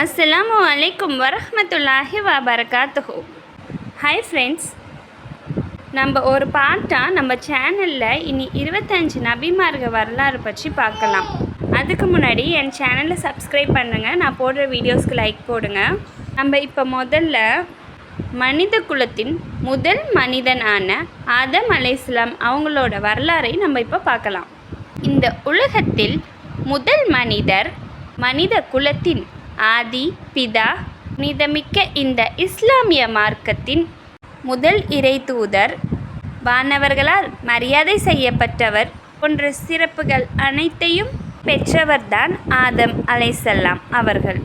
அஸ்ஸலாமு அலைக்கும் வரமத்துல்லாஹி வபரகாத்துஹு ஹாய் ஃப்ரெண்ட்ஸ் நம்ம ஒரு பாட்டாக நம்ம சேனலில் இனி இருபத்தஞ்சு நபிமார்க வரலாறு பற்றி பார்க்கலாம். அதுக்கு முன்னாடி என் சேனலை சப்ஸ்கிரைப் பண்ணுங்கள் நான் போடுற வீடியோஸ்க்கு லைக் போடுங்க. நம்ம இப்போ முதல்ல மனித குலத்தின் முதல் மனிதனான ஆதம் அலைஸ்லாம் அவங்களோட வரலாறை நம்ம இப்போ பார்க்கலாம். இந்த உலகத்தில் முதல் மனிதர் மனித குலத்தின் ஆதி பிதா புனிதமிக்க இந்த இஸ்லாமிய மார்க்கத்தின் முதல் இறை தூதர் வானவர்களால் மரியாதை செய்யப்பட்டவர் போன்ற சிறப்புகள் அனைத்தையும் பெற்றவர்தான் ஆதம் அலைசல்லாம் அவர்கள்.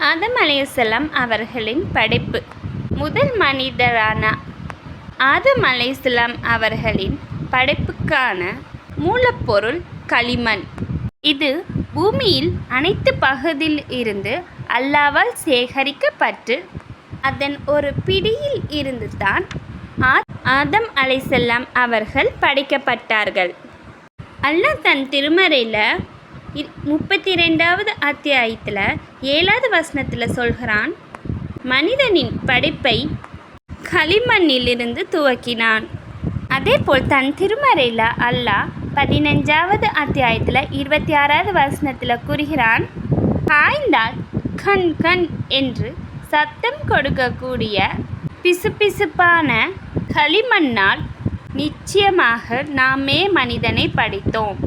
ஆதம் அலைசல்லாம் அவர்களின் படைப்பு. முதல் மனிதரான ஆதம் அலைசலாம் அவர்களின் படைப்புக்கான மூலப்பொருள் களிமண். இது பூமியில் அனைத்து பகுதியில் இருந்து அல்லாவால் சேகரிக்கப்பட்டு அதன் ஒரு பிடியில் இருந்து தான் ஆதம் அலைசல்லாம் அவர்கள் படைக்கப்பட்டார்கள். அல்லாஹ் தன் திருமறையில் முப்பத்தி ரெண்டாவது அத்தியாயத்தில் ஏழாவது வசனத்தில் சொல்கிறான் மனிதனின் படைப்பை களிமண்ணிலிருந்து துவக்கினான். அதேபோல் தன் திருமறையில் அல்லாஹ் பதினஞ்சாவது அத்தியாயத்தில் இருபத்தி ஆறாவது வசனத்தில் கூறுகிறான் காய்ந்தால் கண் கண் என்று சத்தம் கொடுக்கக்கூடிய பிசுபிசுப்பான களிமண்ணால் நிச்சயமாக நாமே மனிதனை படித்தோம்.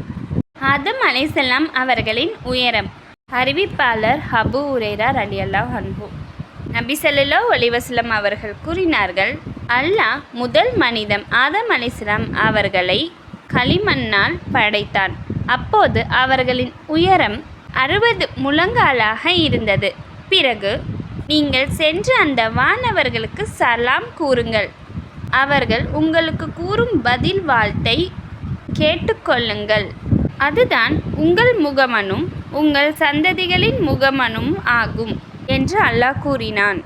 ஆதம் அலைசல்லாம் அவர்களின் உயரம். அறிவிப்பாளர் ஹபு உரேரா ரலியல்லா அன்பு நபி சல்லா ஒலிவசலம் அவர்கள் கூறினார்கள் அல்லாஹ் முதல் மனிதம் ஆதம் அலிஸ்லாம் அவர்களை களிமண்ணால் படைத்தான். அப்போது அவர்களின் உயரம் அறுபது முழங்காலாக இருந்தது. பிறகு நீங்கள் சென்று அந்த வானவர்களுக்கு சலாம் கூறுங்கள். அவர்கள் உங்களுக்கு கூறும் பதில் வாழ்த்தை கேட்டுக்கொள்ளுங்கள் அதுதான் உங்கள் முகமனும் உங்கள் சந்ததிகளின் முகமனும் ஆகும் என்று அல்லாஹ் கூறினான்.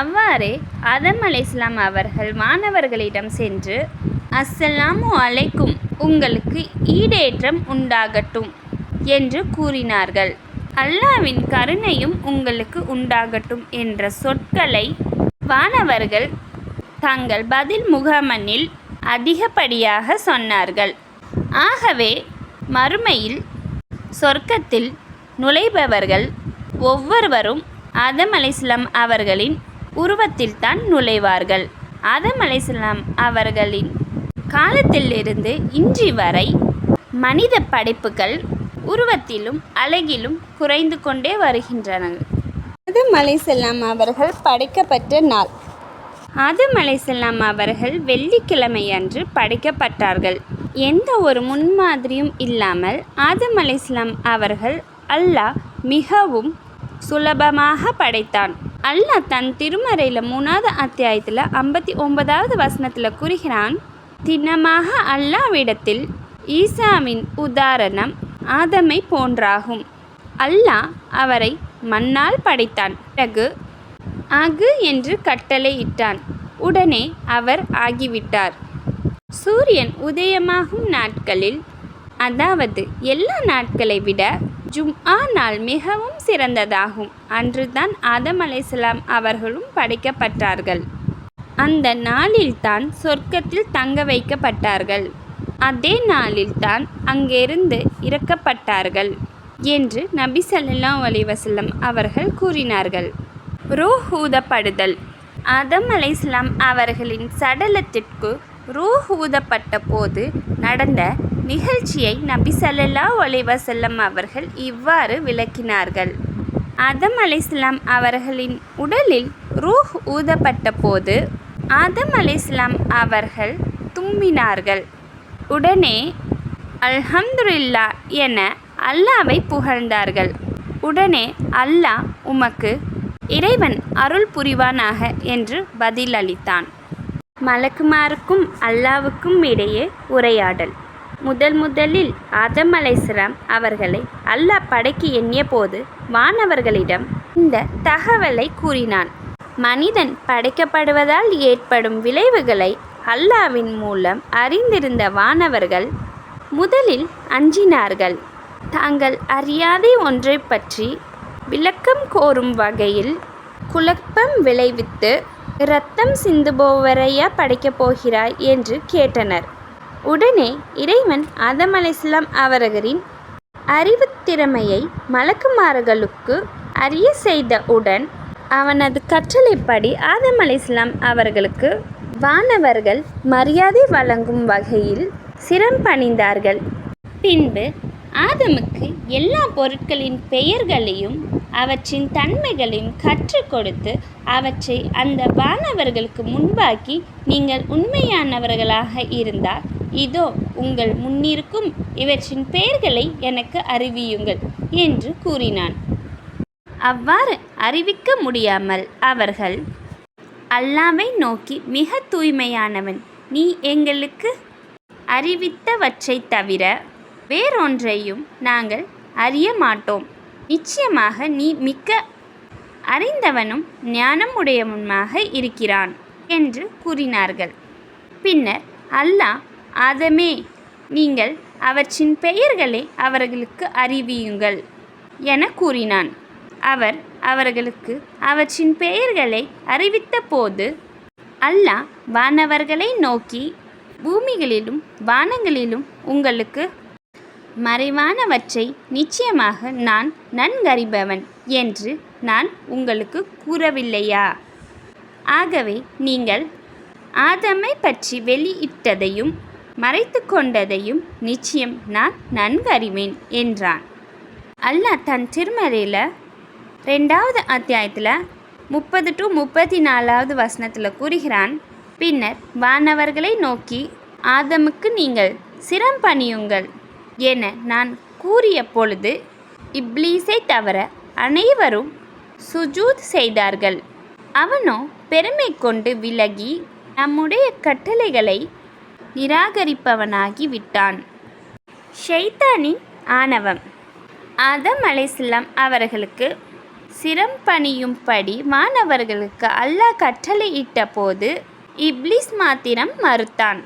அவ்வாறே அதம் அலை இஸ்லாம் அவர்கள் மாணவர்களிடம் சென்று அஸ்ஸலாமு அலைக்கும். உங்களுக்கு ஈடேற்றம் உண்டாகட்டும் என்று கூறினார்கள். அல்லாவின் கருணையும் உங்களுக்கு உண்டாகட்டும் என்ற சொற்களை வானவர்கள் தங்கள் பதில் முகமனில் அதிகப்படியாக சொன்னார்கள். ஆகவே மறுமையில் சொர்க்கத்தில் நுழைபவர்கள் ஒவ்வொருவரும் ஆதம் அலைஸ்லாம் அவர்களின் உருவத்தில்தான் நுழைவார்கள். ஆதம் அலைஸ்லாம் அவர்களின் காலத்திலிருந்து இன்றி வரை மனித படைப்புகள் உருவத்திலும் அழகிலும் குறைந்து கொண்டே வருகின்றன. ஆதம் அலைசல்லாம் அவர்கள் படைக்கப்பட்ட நாள். ஆதம் அலைசல்லாம் அவர்கள் வெள்ளிக்கிழமை அன்று படைக்கப்பட்டார்கள். எந்த ஒரு முன்மாதிரியும் இல்லாமல் ஆதம் அலைஸ்லாம் அவர்கள் அல்லாஹ் மிகவும் சுலபமாக படைத்தான். அல்லாஹ் தன் திருமறையில் மூணாவது அத்தியாயத்தில் ஐம்பத்தி ஒன்பதாவது வசனத்தில் கூறுகிறான் திண்ணமாக அல்லாவிடத்தில் ஈசாவின் உதாரணம் ஆதமை போன்றாகும். அல்லாஹ் அவரை மண்ணால் படைத்தான். பிறகு அகு என்று கட்டளையிட்டான். உடனே அவர் ஆகிவிட்டார். சூரியன் உதயமாகும் நாட்களில் அதாவது எல்லா நாட்களை விட ஜும்ஆ நாள் மிகவும் சிறந்ததாகும். அன்றுதான் ஆதம் அலைசலாம் அவர்களும் படைக்கப்பட்டார்கள். அந்த நாளில்தான் சொர்க்கத்தில் தங்க வைக்கப்பட்டார்கள். அதே நாளில்தான் அங்கிருந்து இறக்கப்பட்டார்கள் என்று நபி சல்லா அலிவசல்லம் அவர்கள் கூறினார்கள். ரூஹ் ஊதப்படுதல் ஆதம் அலைஸ்லாம் அவர்களின் சடலத்திற்கு ரூஹ் ஊதப்பட்ட போது நடந்த நிகழ்ச்சியை நபி சல்லா ஒலிவசல்லம் அவர்கள் இவ்வாறு விளக்கினார்கள். ஆதம் அலைஸ்லாம் அவர்களின் உடலில் ரூஹ் ஊதப்பட்ட போது ஆதம் அலிஸ்லாம் அவர்கள் தும்பினார்கள். உடனே அல்ஹம்துல்லா என அல்லாவை புகழ்ந்தார்கள். உடனே அல்லாஹ் உமக்கு இறைவன் அருள் புரிவானாக என்று பதிலளித்தான் மலக்குமாருக்கும் அல்லாவுக்கும் இடையே உரையாடல். முதல் முதலில் ஆதம் அலைசலாம் அவர்களை அல்லாஹ் படைக்கு எண்ணிய போது வானவர்களிடம் இந்த தகவலை கூறினான். மனிதன் படைக்கப்படுவதால் ஏற்படும் விளைவுகளை அல்லாவின் மூலம் அறிந்திருந்த வானவர்கள் முதலில் அஞ்சினார்கள். தாங்கள் அறியாத ஒன்றை பற்றி விளக்கம் கோரும் வகையில் குழப்பம் விளைவித்து இரத்தம் சிந்துபோவரையா படைக்கப் போகிறாய் என்று கேட்டனர். உடனே இறைவன் ஆதம் அலைஹிஸ்ஸலாம் அவர்களின் அறிவுத்திறமையை மலக்குமார்களுக்கு அறிய செய்தவுடன் அவனது கற்றலைப்படி ஆதம் அலிஸ்லாம் அவர்களுக்கு வானவர்கள் மரியாதை வழங்கும் வகையில் சிரம் பணிந்தார்கள். பின்பு ஆதமுக்கு எல்லா பொருட்களின் பெயர்களையும் அவற்றின் தன்மைகளையும் கற்றுக் கொடுத்து அவற்றை அந்த வானவர்களுக்கு முன்பாக்கி நீங்கள் உண்மையானவர்களாக இருந்தால் இதோ உங்கள் முன்னிருக்கும் இவற்றின் பெயர்களை எனக்கு அறிவியுங்கள் என்று கூறினான். அவ்வாறு அறிவிக்க முடியாமல் அவர்கள் அல்லாவை நோக்கி மிக தூய்மையானவன் நீ எங்களுக்கு அறிவித்தவற்றைத் தவிர வேறொன்றையும் நாங்கள் அறிய மாட்டோம். நிச்சயமாக நீ மிக்க அறிந்தவனும் ஞானமுடையவனுமாக இருக்கிறான் என்று கூறினார்கள். பின்னர் அல்லாஹ் ஆதமே நீங்கள் அவற்றின் பெயர்களை அவர்களுக்கு அறிவியுங்கள் என கூறினான். அவர் அவர்களுக்கு அவற்றின் பெயர்களை அறிவித்தபோது அல்லாஹ் வானவர்களை நோக்கி பூமிகளிலும் வானங்களிலும் உங்களுக்கு மறைவானவற்றை நிச்சயமாக நான் நன்கறிபவன் என்று நான் உங்களுக்கு கூறவில்லையா? ஆகவே நீங்கள் ஆதமை பற்றி வெளியிட்டதையும் மறைத்து கொண்டதையும் நிச்சயம் நான் நன்கறிவேன் என்றான். அல்லாஹ் தன் திருமறையில் ரெண்டாவது அத்தியாயத்தில் முப்பது டு முப்பத்தி நாலாவது வசனத்தில் கூறுகிறான் பின்னர் வானவர்களை நோக்கி ஆதமுக்கு நீங்கள் சிரம் பணியுங்கள் என நான் கூறிய பொழுது இப்லீஸை தவிர அனைவரும் சுஜூத் செய்தார்கள். அவனோ பெருமை கொண்டு விலகி நம்முடைய கட்டளைகளை நிராகரிப்பவனாகி விட்டான். ஷைத்தானின் ஆணவம். ஆதம் அலைஹிஸ்ஸலாம் அவர்களுக்கு சிரம் பணியும்படி மாணவர்களுக்கு அல்லாஹ் கட்டளையிட்ட போது இப்லிஸ் மாத்திரம் மறுத்தான்.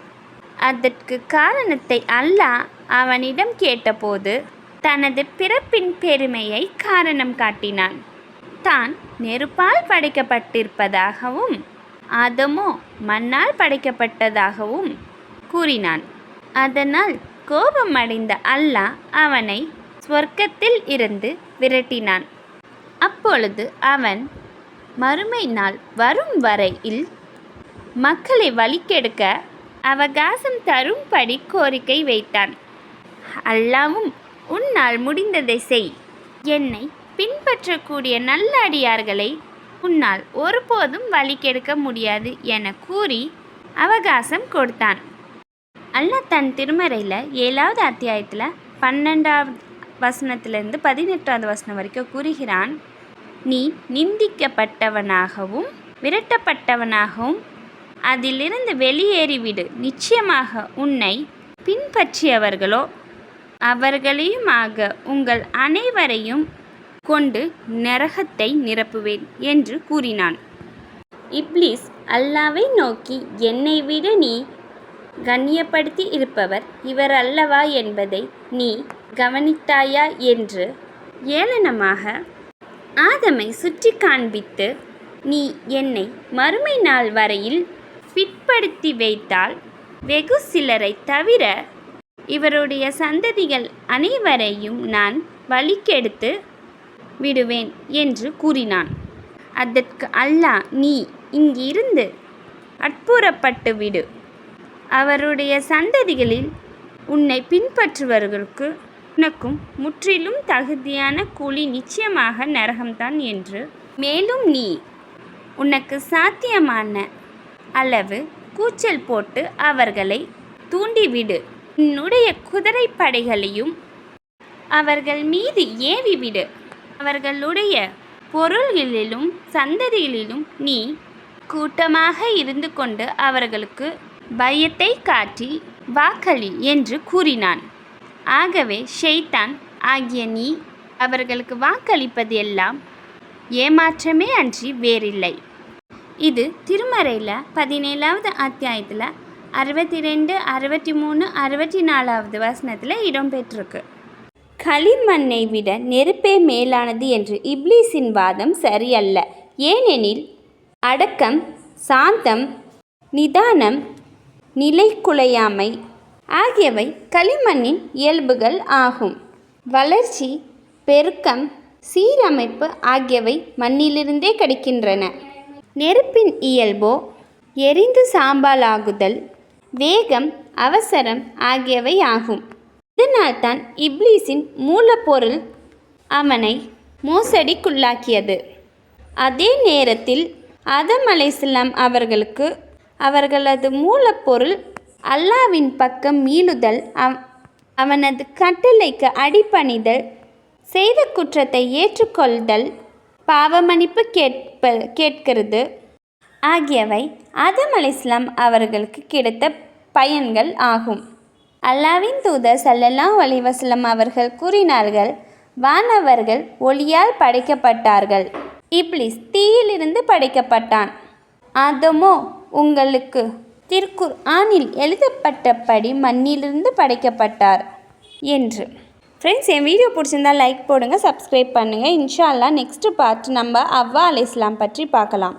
அதற்கு காரணத்தை அல்லாஹ் அவனிடம் கேட்டபோது தனது பிறப்பின் பெருமையை காரணம் காட்டினான். தான் நெருப்பால் படைக்கப்பட்டிருப்பதாகவும் அதமோ மண்ணால் படைக்கப்பட்டதாகவும் கூறினான். அதனால் கோபமடைந்த அல்லாஹ் அவனை சொர்க்கத்தில் இருந்து விரட்டினான். அப்பொழுது அவன் மறுமை நாள் வரும் வரையில் மக்களை வழிக்கெடுக்க அவகாசம் தரும்படி கோரிக்கை வைத்தான். அல்லாவும் உன்னால் முடிந்ததை செய். என்னை பின்பற்றக்கூடிய நல்ல அடியார்களை உன்னால் ஒருபோதும் வழிக்கெடுக்க முடியாது என கூறி அவகாசம் கொடுத்தான். அல்லாஹ் தன் திருமறையில் ஏழாவது அத்தியாயத்தில் பன்னெண்டாவது வசனத்திலிருந்து பதினெட்டாவது வசனம் வரைக்கும் கூறுகிறான் நீ நிந்திக்கப்பட்டவனாகவும் விரட்டப்பட்டவனாகவும் அதிலிருந்து வெளியேறிவிடு. நிச்சயமாக உன்னை பின்பற்றியவர்களோ அவர்களையுமாக உங்கள் அனைவரையும் கொண்டு நரகத்தை நிரப்புவேன் என்று கூறினான். இப்லிஸ் அல்லாவை நோக்கி என்னை விட நீ கண்ணியப்படுத்தி இருப்பவர் இவர் அல்லவா என்பதை நீ கவனித்தாயா என்று ஏளனமாக ஆதமை சுற்றி காண்பித்து நீ என்னை மறுமை நாள் வரையில் பிற்படுத்தி வைத்தால் வெகு சிலரை தவிர இவருடைய சந்ததிகள் அனைவரையும் நான் வழிக்கெடுத்து விடுவேன் என்று கூறினான். அதற்கு அல்லாஹ் நீ இங்கிருந்து அட்புறப்பட்டு விடு. அவருடைய சந்ததிகளில் உன்னை பின்பற்றுவர்களுக்கு உனக்கும் முற்றிலும் தகுதியான கூலி நிச்சயமாக நரகம்தான் என்று. மேலும் நீ உனக்கு சாத்தியமான அளவு கூச்சல் போட்டு அவர்களை தூண்டிவிடு. உன்னுடைய குதிரைப்படைகளையும் அவர்கள் மீது ஏவிவிடு. அவர்களுடைய பொருள்களிலும் சந்ததிகளிலும் நீ கூட்டமாக இருந்து கொண்டு அவர்களுக்கு பயத்தை காட்டி வாக்களி என்று கூறினான். ஆகவே ஷெய்தான் ஆகிய நீ அவர்களுக்கு வாக்களிப்பது எல்லாம் ஏமாற்றமே அன்றி வேறில்லை. இது திருமறையில் பதினேழாவது அத்தியாயத்தில் அறுபத்தி ரெண்டு அறுபத்தி மூணு அறுபத்தி நாலாவது வசனத்தில் இடம்பெற்றிருக்கு. களிமண்ணை விட நெருப்பே மேலானது என்று இப்லீஸின் வாதம் சரியல்ல. ஏனெனில் அடக்கம் சாந்தம் நிதானம் நிலைக்குலையாமை ஆகியவை களிமண்ணின் இயல்புகள் ஆகும். வளர்ச்சி பெருக்கம் சீரமைப்பு ஆகியவை மண்ணிலிருந்தே கிடைக்கின்றன. நெருப்பின் இயல்போ எரிந்து சாம்பலாகுதல் வேகம் அவசரம் ஆகியவை ஆகும். இதனால்தான் இப்லீஸின் மூலப்பொருள் அவனை மோசடிக்குள்ளாக்கியது. அதே நேரத்தில் அதம் அலைஹிஸ்ஸலாம் அவர்களுக்கு அவர்களது மூலப்பொருள் அல்லாவின் பக்கம் மீளுதல் அவ் அவனது கட்டளைக்கு அடிபணிதல் செய்த குற்றத்தை ஏற்றுக்கொள்தல் பாவமன்னிப்பு கேட்ப கேட்கிறது. ஆகியவை ஆதம் இஸ்லாம் அவர்களுக்கு கிடைத்த பயன்கள் ஆகும். அல்லாவின் தூதர் சல்லல்லா அலைஹி அவர்கள் கூறினார்கள் வானவர்கள் ஒளியால் படைக்கப்பட்டார்கள். இப்ளிஸ் தீயிலிருந்து படைக்கப்பட்டான். ஆதமோ உங்களுக்கு திருக்குர் ஆனில் எழுதப்பட்டபடி மண்ணிலிருந்து படைக்கப்பட்டார் என்று. ஃப்ரெண்ட்ஸ் என் வீடியோ பிடிச்சிருந்தா லைக் போடுங்க சப்ஸ்கிரைப் பண்ணுங்கள் இன்ஷா நெக்ஸ்ட்டு பார்ட் நம்ம அவ்வா அலைஹிஸ்ஸலாம் பற்றி பார்க்கலாம்.